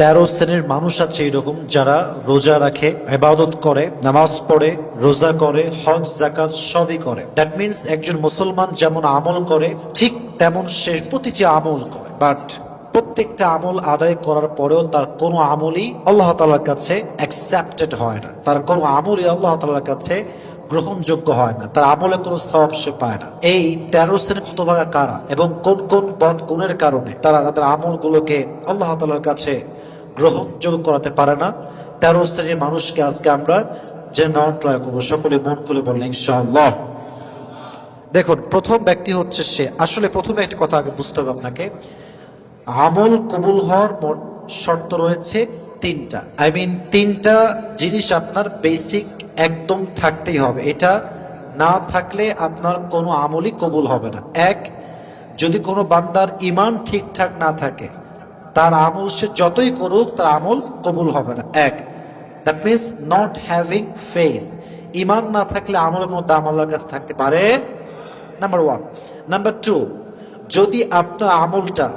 তেরো শ্রেণির মানুষ আছে এরকম যারা রোজা রাখে, ইবাদত করে, নামাজ পড়ে, রোজা করে, হজ জাকাত সবই করে। দ্যাট মিন্স একজন মুসলমান যেমন আমল করে, ঠিক তেমন সে প্রতিটি আমল করে। বাট প্রত্যেকটা আমল আদায় করার পরেও তার কোনো আমলই আল্লাহ তালার কাছে অ্যাকসেপ্টেড হয় না। তার কোনো আমলই আল্লাহ তালার কাছে গ্রহণযোগ্য হয় না। তার আমলে কোনো সব সে পায় না। এই তেরো শ্রেণির হতভাগা কারা এবং কোন কোন বদ গুণের কারণে তারা তাদের আমলগুলোকে আল্লাহ তালার কাছে গ্রহণযোগ্য করাতে পারে না। তেরো শ্রেণির মানুষকে আজকে আমরা যে নেওয়ার ট্রাই করব। সকলে মন খুলে বললেন ইনশাআল্লাহ। দেখুন, প্রথম ব্যক্তি হচ্ছে সে। আসলে প্রথমে একটা কথা আগে বুঝতে হবে আপনাকে। আমল কবুল হওয়ার শর্ত রয়েছে তিনটা। আই মিন তিনটা জিনিস আপনার বেসিক একদম থাকতেই হবে। এটা না থাকলে আপনার কোনো আমলই কবুল হবে না। এক, যদি কোনো বান্দার ইমান ঠিকঠাক না থাকে তার আমল সে যতই করুক, তার আমল কবুল হবে না। এক that means not having faith ইমান না থাকলে আমলের দাম আল্লাহর কাছে থাকতে পারে নাম্বার ওয়ান নাম্বার টু যদি আপনার আমলটা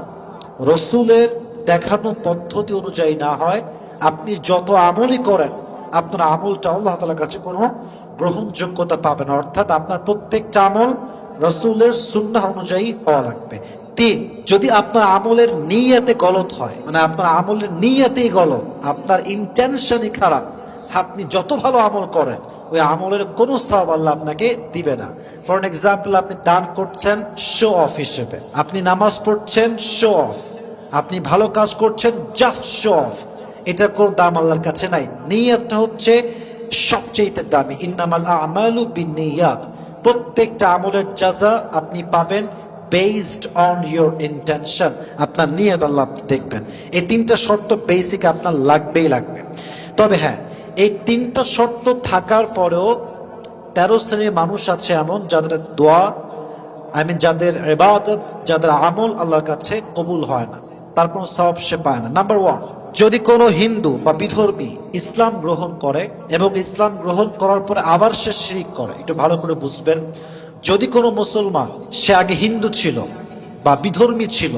রসুলের দেখানো পদ্ধতি অনুযায়ী না হয়, আপনি যত আমলই করেন, আপনার আমলটা আল্লাহ তালার কাছে কোনো গ্রহণযোগ্যতা পাবে না। অর্থাৎ আপনার প্রত্যেকটা আমল রসুলের সুন্না অনুযায়ী হওয়া লাগবে। তিন যদি আপনার আমলের নিয়াতে গলত হয় মানে আপনার আমলের নিয়াতেই গলত, আপনার ইন্টেনশনই খারাপ, আপনি যত ভালো আমল করেন, ওই আমলের কোনো সব আল্লাহ আপনাকে দিবে না। ফর এক্সাম্পল আপনি দান করছেন শো অফ হিসেবে। আপনি নামাজ পড়ছেন শো অফ আপনি ভালো কাজ করছেন জাস্ট শো অফ এটার কোনো দাম আল্লাহর কাছে নাই। নিয়তটা হচ্ছে সবচেয়ে দামি। ইন্নামাল আমালু বিনিয়াত প্রত্যেকটা আমলের যাজা আপনি পাবেন বেসড অন ইউর ইন্টেনশন আপনার নিয়ত আল্লাহ দেখবেন। এই তিনটা শর্ত বেসিক আপনার লাগবেই লাগবে। তবে হ্যাঁ এই তিনটা শর্ত থাকার পরেও তেরো শ্রেণির মানুষ আছে এমন যাদের দোয়া আই মিন যাদের এবাদত যাদের আমল আল্লাহর কাছে কবুল হয় না। তার কোনো সব সে পায় না। নাম্বার ওয়ান যদি কোনো হিন্দু বা বিধর্মী ইসলাম গ্রহণ করে এবং ইসলাম গ্রহণ করার পরে আবার সে শিরিক করে, একটু ভালো করে বুঝবেন। যদি কোনো মুসলমান, সে আগে হিন্দু ছিল বা বিধর্মী ছিল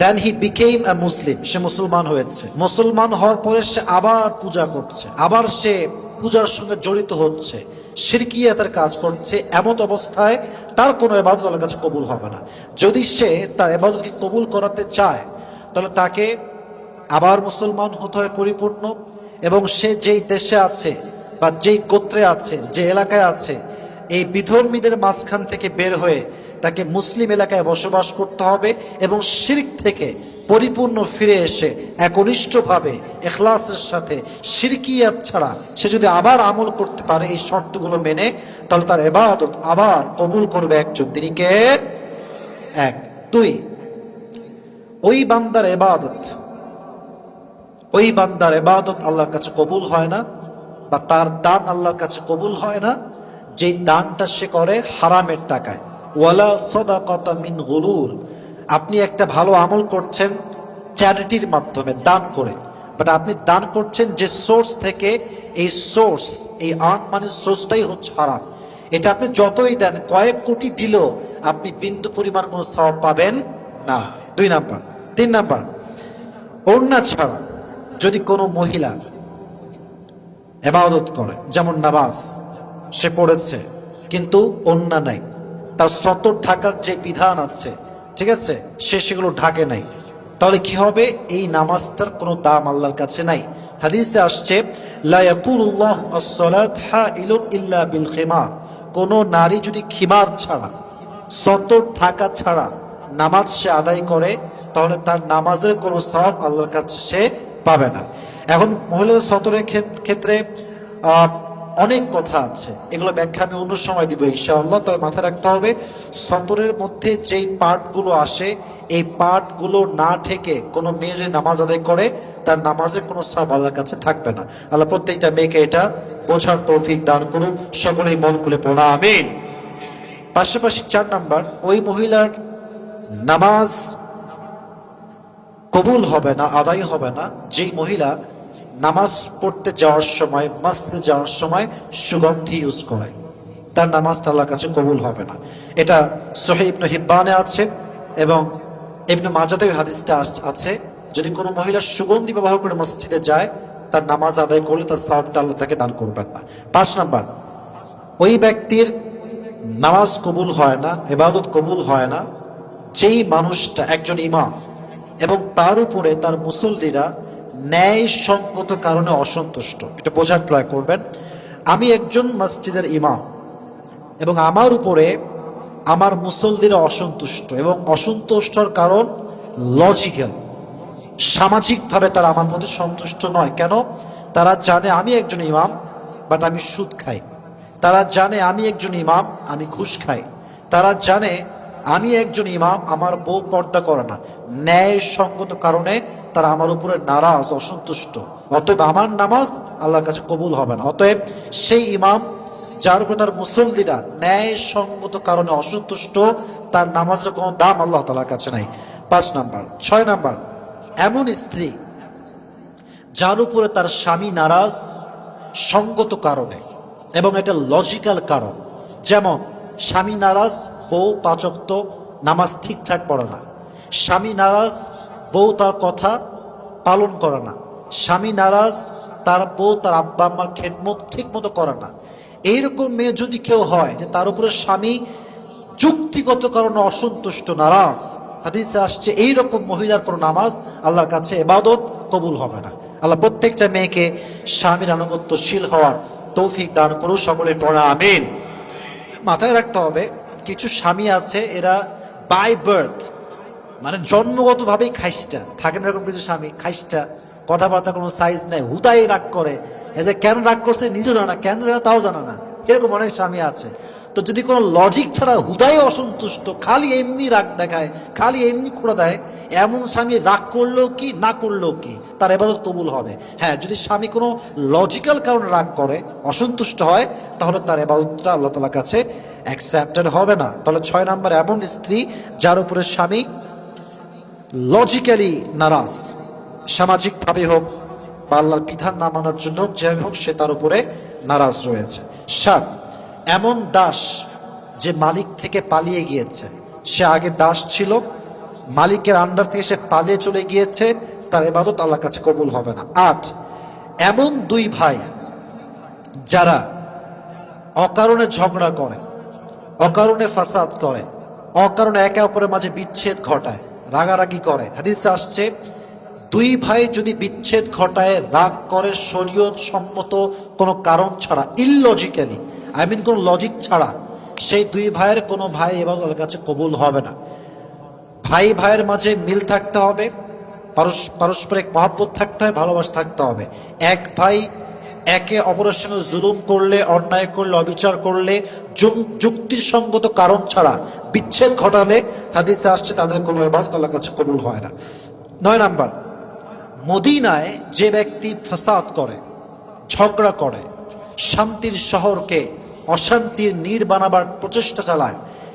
দেন হি বিকেম এ মুসলিম সে মুসলমান হয়েছে। মুসলমান হওয়ার পরে সে আবার পূজা করছে, আবার সে পূজার সঙ্গে জড়িত হচ্ছে সিরকিয়াতের কাজ করছে, এমত অবস্থায় তার কোনো এবাদত আল্লাহর কাছে কবুল হবে না। যদি সে তার এবাদতকে কবুল করাতে চায়, তাহলে তাকে আবার মুসলমান হতে হয় পরিপূর্ণ এবং সে যেই দেশে আছে বা যেই গোত্রে আছে, যে এলাকায় আছে এই বিধর্মীদের মাঝখান থেকে বের হয়ে তাকে মুসলিম এলাকায় বসবাস করতে হবে এবং শিরিক থেকে পরিপূর্ণ ফিরে এসে একনিষ্ঠভাবে এখলাসের সাথে শিরকিয়াত ছাড়া সে যদি আবার আমল করতে পারে এই শর্তগুলো মেনে, তাহলে তার এবাদত আবার কবুল করবে একজন তিনি কে? এক। দুই, ওই বান্দার এবাদত, ওই বান্দার এবাদত আল্লাহর কাছে কবুল হয় না বা তার দান আল্লাহর কাছে কবুল হয় না। যেই দানটা সে করে হারামের টাকায়। ওয়ালা সদাকতা মিন গুলুল। আপনি একটা ভালো আমল করছেন চ্যারিটির মাধ্যমে দান করে। বাট আপনি দান করছেন যে সোর্স থেকে এই সোর্স, এই আর্ন মানে সোর্সটাই হচ্ছে হারাম। এটা আপনি যতই দেন, কয়েক কোটি দিলেও আপনি বিন্দু পরিমাণ কোনো সওয়াব পাবেন না। দুই নাম্বার। তিন নাম্বার, ওড়না ছাড়া যদি কোনো মহিলা এবাদত করে, যেমন নামাজ সে পড়েছে, কিন্তু অন্যা নাই। তার সতর ঢাকার যে বিধান আছে, ঠিক আছে, সে সেগুলো ঢাকে নাই। তাহলে কি হবে? এই নামাজটার কোনো দাম আল্লাহর কাছে নাই। হাদিসে আসছে ইল্লা কোন নারী যদি খিমার ছাড়া, সতর ঢাকা ছাড়া নামাজ সে আদায় করে, তাহলে তার নামাজের কোনো সব আল্লাহর কাছে সে পাবে না। এখন মহিলাদের সতরের ক্ষেত- ক্ষেত্রে অনেক কথা আছে। এগুলো ব্যাখ্যা আমি অন্য সময় দিব, ইনশাআল্লাহ। তবে মাথায় রাখতে হবে, সতরের মধ্যে যেই পার্টগুলো আসে, এই পার্টগুলো না ঠেকে কোনো মেয়ে যদি নামাজ আদায় করে, তার নামাজে কোনো সব আল্লাহর কাছে থাকবে না। আল্লাহ প্রত্যেকটা মেয়েকে এটা বোঝার তৌফিক দান করুন সকলেই মন খুলে পড়া আমিন। পাশাপাশি চার নাম্বার, ওই মহিলার নামাজ কবুল হবে না, আদায় হবে না, যেই মহিলা নামাজ পড়তে যাওয়ার সময় মাসতে যাওয়ার সময় সুগন্ধি ইউজ করে। তার নামাজটা আল্লাহর কাছে কবুল হবে না। এটা সোহে ইবনু হিব্বানে আছে এবং ইবনু মাজাতে হাদিসটা আছে। যদি কোনো মহিলা সুগন্ধি ব্যবহার করে মসজিদে যায়, তার নামাজ আদায় করলে তার সবটা আল্লাহ তাকে দান করবেন না। পাঁচ নাম্বার, ওই ব্যক্তির নামাজ কবুল হয় না এবাদত কবুল হয় না, যেই মানুষটা একজন ইমাম এবং তার উপরে তার মুসল্লিরা ন্যায় সঙ্গত কারণে অসন্তুষ্ট। এটা বোঝার ট্রাই করবেন। আমি একজন মসজিদের ইমাম এবং আমার উপরে আমার মুসল্লিরা অসন্তুষ্ট এবং অসন্তুষ্টর কারণ লজিক্যাল। সামাজিকভাবে তারা আমার প্রতি সন্তুষ্ট নয়। কেন? তারা জানে আমি একজন ইমাম, বাট আমি সুদ খাই। তারা জানে আমি একজন ইমাম, আমি ঘুষ খাই। তারা জানে আমি একজন ইমাম, আমার বউ পর্দা করে না। ন্যায় সঙ্গত কারণে তারা আমার উপরে নারাজ, অসন্তুষ্ট। অতএব আমার নামাজ আল্লাহর কাছে কবুল হবে না। অতএব সেই ইমাম, যার উপর তার মুসল্লিরা ন্যায় সঙ্গত কারণে অসন্তুষ্ট, তার নামাজের কোনো দাম আল্লাহ তালার কাছে নাই। পাঁচ নাম্বার। ছয় নাম্বার। এমন স্ত্রী, যার উপরে তার স্বামী নারাজ, সঙ্গত কারণে, এবং এটা লজিক্যাল কারণ। যেমন স্বামী নারাজ, বউ পাচক্ত, নামাজ ঠিকঠাক পড়ে না। স্বামী নারাজ, বউ তার কথা পালন করে না। স্বামী নারাজ, তার বউ তার আব্বা আম্মার খেদমত ঠিক মতো করে না। এইরকম মেয়ে যদি কেউ হয়, যে তার উপরে স্বামী যুক্তিগত কারণে অসন্তুষ্ট, নারাজ, হাদিসে আসছে এইরকম মহিলার পর নামাজ আল্লাহর কাছে এবাদত কবুল হবে না। আল্লাহ প্রত্যেকটা মেয়েকে স্বামীর আনুগত্যশীল হওয়ার তৌফিক দান করুন সকলে পড়া আমিন। মাথায় রাখতে হবে, কিছু স্বামী আছে, এরা বাই বার্থ মানে জন্মগতভাবেই খাইসটা। থাকে না এরকম কিছু স্বামী, খাইসটা। কথাবার্তা কোনো সাইজ নেই, হুদাই রাগ করে। এ যে কেন রাগ করছে নিজেও জানা না, কেন জানা তাও জানা না। এরকম অনেক স্বামী আছে। তো যদি কোনো লজিক ছাড়া হুদাই অসন্তুষ্ট, খালি এমনি রাগ দেখায়, খালি এমনি খোঁড়া দেয়, এমন স্বামী রাগ করলেও কি, না করলেও কি, তার এবাদত কবুল হবে। হ্যাঁ যদি স্বামী কোনো লজিক্যাল কারণে রাগ করে, অসন্তুষ্ট হয়, তাহলে তার এবাদতটা আল্লাহ তালার কাছে অ্যাকসেপ্টেড হবে না। তাহলে ছয় নম্বর, এমন স্ত্রী যার উপরে স্বামী লজিক্যালি নারাজ, সামাজিকভাবে হোক বা আল্লাহর বিধান না মানার জন্য হোক, যেভাবে হোক সে তার উপরে নারাজ রয়েছে। সাত, এমন দাস যে মালিক থেকে পালিয়ে গিয়েছে। সে আগে দাস ছিল, মালিকের আন্ডার থেকে সে পালিয়ে চলে গিয়েছে, তার এবাদত আল্লাহর কাছে কবুল হবে না। আট, এমন দুই ভাই যারা অকারণে ঝগড়া করে, অকারণে ফাসাদ করে, অকারণে একে অপরের মাঝে বিচ্ছেদ ঘটায়, রাগারাগি করে। হাদিসে আসছে দুই ভাই যদি বিচ্ছেদ ঘটায়, রাগ করে, শরীয়ত সম্মত কোনো কারণ ছাড়া ইললজিক্যালি আই মিন কোনো লজিক ছাড়া, সেই দুই ভাইয়ের কোনো ভাই এবার তাদের কাছে কবুল হবে না। ভাই ভাইয়ের মাঝে মিল থাকতে হবে পারস্পরিক মহাব্বত থাকতে হবে, ভালোবাসা থাকতে হবে। এক ভাই একে অপরের সঙ্গে জুলুম করলে, অন্যায় করলে, অবিচার করলে যুক- যুক্তিসঙ্গত কারণ ছাড়া বিচ্ছেদ ঘটালে, হাদিসে আসছে তাদের কোনো এবার তার কাছে কবুল হয় না। নয় নাম্বার মদিনায় যে ব্যক্তি ফাসাদ করে, ঝগড়া করে, শান্তির শহরকে অশান্তির নীড় বানাবার প্রচেষ্টা চালায়,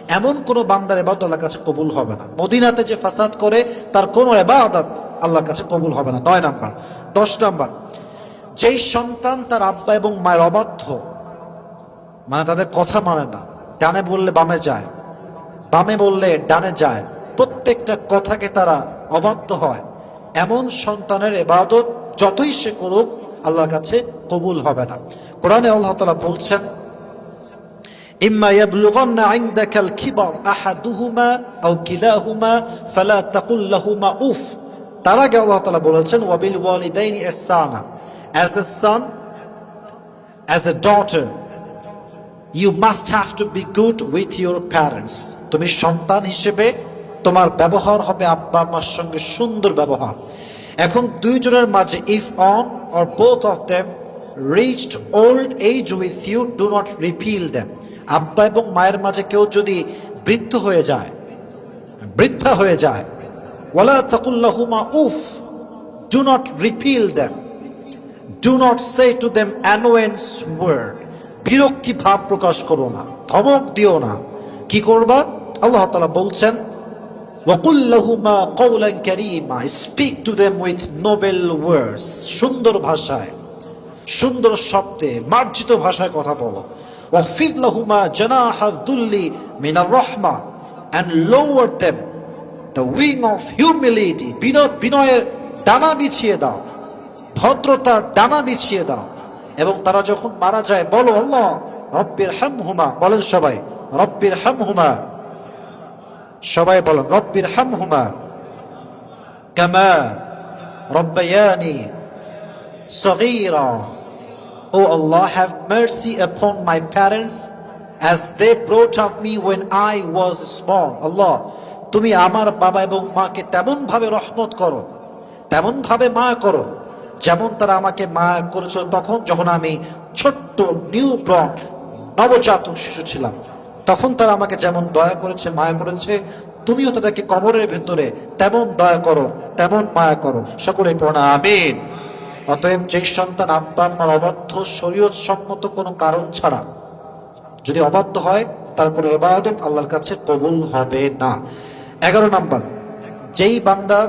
এমন কোনো বান্দার এবাদত আল্লাহর কাছে কবুল হবে না। মদিনাতে যে ফাসাদ করে, তার কোনো এবাদত আল্লাহর কাছে কবুল হবে না। নয় নাম্বার। দশ নাম্বার। যেই সন্তান তার আব্বা এবং মায়ের অবাধ্য মানে তাদের কথা মানে না। ডানে বললে বামে যায়, বামে বললে ডানে যায়। প্রত্যেকটা কথাকে তারা অবাধ্য হয়। এমন সন্তানের এবাদত যতই সে করুক, আল্লাহর কাছে কবুল হবে না। কোরআনে আল্লাহ তালা বলছেন, ইম্মা ইয়াবলুগান্না ইনদাকাল কিবার আহাদুহুমা আও কিলাহুমা ফালা তাকুল লাহুমা উফ। তার আগে আল্লাহ তাআলা বলেছেন, ওয়াবিল ওয়ালিদাইনি ইহসানা। As a son as a daughter you must have to be good with your parents তুমি সন্তান হিসেবে তোমার ব্যবহার হবে আব্বা আম্মার সঙ্গে সুন্দর ব্যবহার। এখন দুইজনের মাঝে if one or both of them reached old age with you do not repel them আব্বা এবং মায়ের মাঝে কেউ যদি বৃদ্ধ হয়ে যায়, বৃদ্ধা হয়ে যায়, ওয়ালা তাকুল্লাহুমা উফ do not repel them do not say to them annoyance word বিরক্তি ভাব প্রকাশ করো না, ধমক দিও না। কি করবা? আল্লাহ তাআলা বলছেন ওয়াকুল্লাহুমা কওলান কারীমা speak to them with noble words সুন্দর ভাষায়, সুন্দর শব্দে, মার্জিত ভাষায় কথা বলো। ওয়াফিদ লাহুমা জানাহা দুল্লি মিনার রহমা and lower them the wing of humility বিনয় বিনয়ের ডানা বিছিয়ে দাও। ভদ্রতার ডানা বিছিয়ে দাও। এবং তারা যখন মারা যায়, বলো, আল্লাহ রব্বির হাম হুমা বলেন সবাই রব্বির হাম হুমা সবাই বলেন, রব্বির হাম হুমা কামা রব্বায়ানি সগীরা। O Allah have mercy upon my parents as they brought up me when I was small আল্লাহ, তুমি আমার বাবা এবং মাকে তেমনভাবে রহমত করো, তেমনভাবে মা করো, যেমন তারা আমাকে মা করেছিল তখন যখন আমি ছোট্ট নিউ ব্রন্ড নবজাতক শিশু ছিলাম। তখন তারা আমাকে যেমন দয়া করেছে, মায়া করেছে, তুমিও তাদেরকে কবরের ভেতরে তেমন দয়া করো, তেমন মায়া করো। সকলে পড়া আমিন। অতএব যে সন্তান আব্বা আম্মার অবাধ্য শরীয়ত সম্মত কোনো কারণ ছাড়া যদি অবাধ্য হয়, তার কোনো এবাদত আল্লাহর কাছে কবুল হবে না। এগারো নাম্বার, যেই বান্দা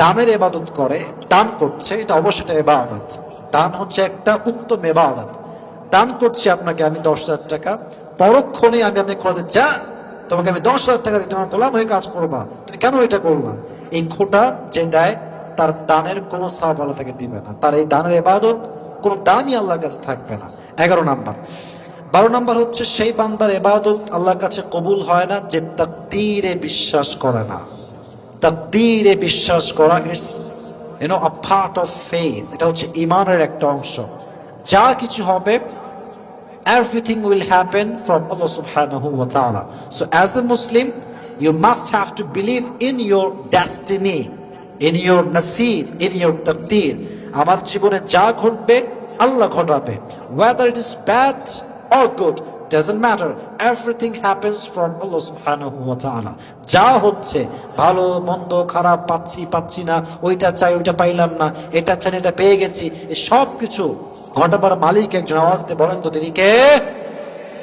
দানের এবাদত করে, দান করছে, এটা অবশ্যই একটা এবাদত দান হচ্ছে একটা উত্তম এবাদত দান করছি আপনাকে, আমি দশ হাজার টাকা। পরক্ষণে আমি আপনি খোলাতে যা তোমাকে আমি দশ হাজার টাকা দিতে আমার গোলাম হয়ে কাজ করবা। তুমি কেন এটা করবা? এই খোটা যে দেয়, তার দানের কোনো সাহাব আল্লাহ তাকে দিবে না। তার এই দানের এবাদত কোনো দামই আল্লাহর কাছে থাকবে না। এগারো নাম্বার। বারো নাম্বার হচ্ছে, সেই বান্দার এবাদত আল্লাহর কাছে কবুল হয় না, যে তাকদীরে বিশ্বাস করে না। তাকদীরে বিশ্বাস করা it's you know a part of faith এটা হচ্ছে ইমানের একটা অংশ। যা কিছু হবে everything will happen from Allah subhanahu wa ta'ala. So as a Muslim, you must have to believe in your destiny, in your nasib, in your taqdeer. আমার জীবনে যা ঘটবে আল্লাহ ঘটাবে whether it is bad or good doesn't matter everything happens from Allah subhanahu wa ta'ala যা হচ্ছে ভালো মন্দ খারাপ পাচ্ছি পাচ্ছি না ওইটা চাই ওইটা পাইলাম না এটা চাই এটা পেয়ে গেছি সব কিছু ঘটাবার মালিক একজন আওয়াজ দিয়ে বলেন তো তিনি কে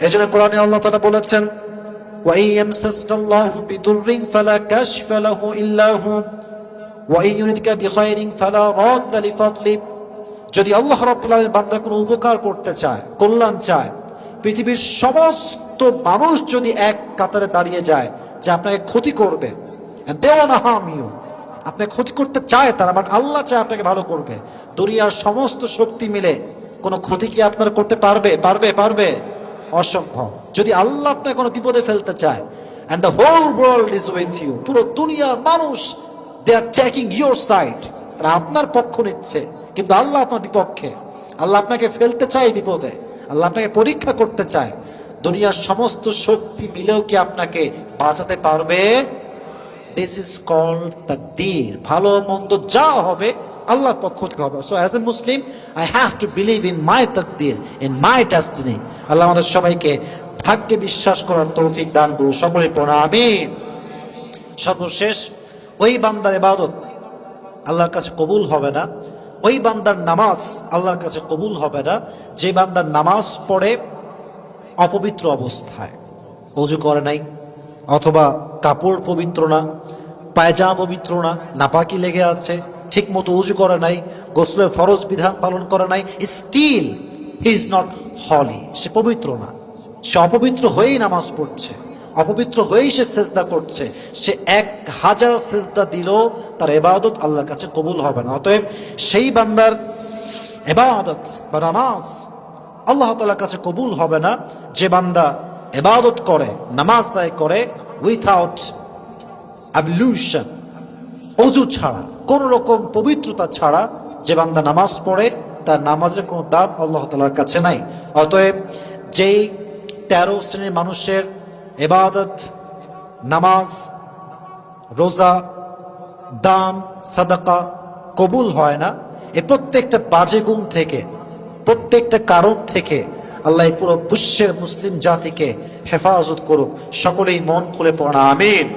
এই জন্য কোরআনে আল্লাহ তাআলা বলেছেন وَإِن يَمْسَسْكَ اللَّهُ بِضُرٍّ فَلَا كَاشِفَ لَهُ إِلَّا هُوَ وَإِن يُرِدْكَ بِخَيْرٍ فَلَا رَادَّ لِفَضْلِهِ যদি আল্লাহ রাব্বুল আলামিন বান্দার কোনো উপকার করতে চায় কল্যাণ চায় পৃথিবীর সমস্ত মানুষ যদি এক কাতারে দাঁড়িয়ে যায় যে আপনাকে ক্ষতি করবে and they wanna harm you আপনাকে ক্ষতি করতে চায় তারা বাট আল্লাহ চায় আপনাকে ভালো করবে দুনিয়ার সমস্ত শক্তি মিলে কোনো ক্ষতি কি আপনার করতে পারবে? পারবে পারবে? অসম্ভব। যদি আল্লাহ আপনাকে কোনো বিপদে ফেলতে চায় and the whole world is with you পুরো দুনিয়ার মানুষ দে আর ইউর সাইড তারা আপনার পক্ষ নিচ্ছে, কিন্তু আল্লাহ আপনার বিপক্ষে। আল্লাহ আপনাকে ফেলতে চায় বিপদে, আল্লাহ আপনাকে পরীক্ষা করতে চায়। দুনিয়ার সমস্ত শক্তি মিলেও কি আপনাকে বাঁচাতে পারবে? দিস ইজ কল্ড তাকদীর, ভালো মন্দ যা হবে আল্লাহর পক্ষ থেকে হবে। So as a Muslim I have to believe in my তাকদীর in my destiny আল্লাহ আমাদের সবাইকে ভাগ্যে বিশ্বাস করার তৌফিক দান করুন। সকলে প্রণামিন সর্বশেষ, ওই বান্দার ইবাদত আল্লাহর কাছে কবুল হবে না। ওই বান্দার নামাজ আল্লাহর কাছে কবুল হবে না। যে বান্দার নামাজ পড়ে অপবিত্র অবস্থায়, অজু করে নাই, অথবা কাপড় পবিত্র না, পায়জামা পবিত্র না, নাপাকি লেগে আছে ঠিক মতো উজু করে নাই, গোসলের ফরজ বিধান পালন করে নাই still he is not holy সে পবিত্র না। সে অপবিত্র হয়েই নামাজ পড়ছে। অপবিত্র হয়েই সে সেজদা করছে। সে এক হাজার সেজদা দিলেও তার এবাদত আল্লাহর কাছে কবুল হবে না। অতএব সেই বান্দার এবাদত বা নামাজ আল্লাহ তালার কাছে কবুল হবে না। যে বান্দা এবাদত করে, নামাজ দায় করে উইথাউট অ্যাবলিউশন অজু ছাড়া, কোন রকম পবিত্রতা ছাড়া যে বান্দা নামাজ পড়ে, তার নামাজের কোনো দাম আল্লাহ তালার কাছে নাই। অতএব যেই তেরো শ্রেণির মানুষের এবাদত নামাজ, রোজা, দান, সাদাকা কবুল হয় না, এ প্রত্যেকটা বাজে গুণ থেকে, প্রত্যেকটা কারণ থেকে আল্লাহ পুরো বিশ্বের মুসলিম জাতিকে হেফাজত করুক। সকলেই মন খুলে পড়া আমিন।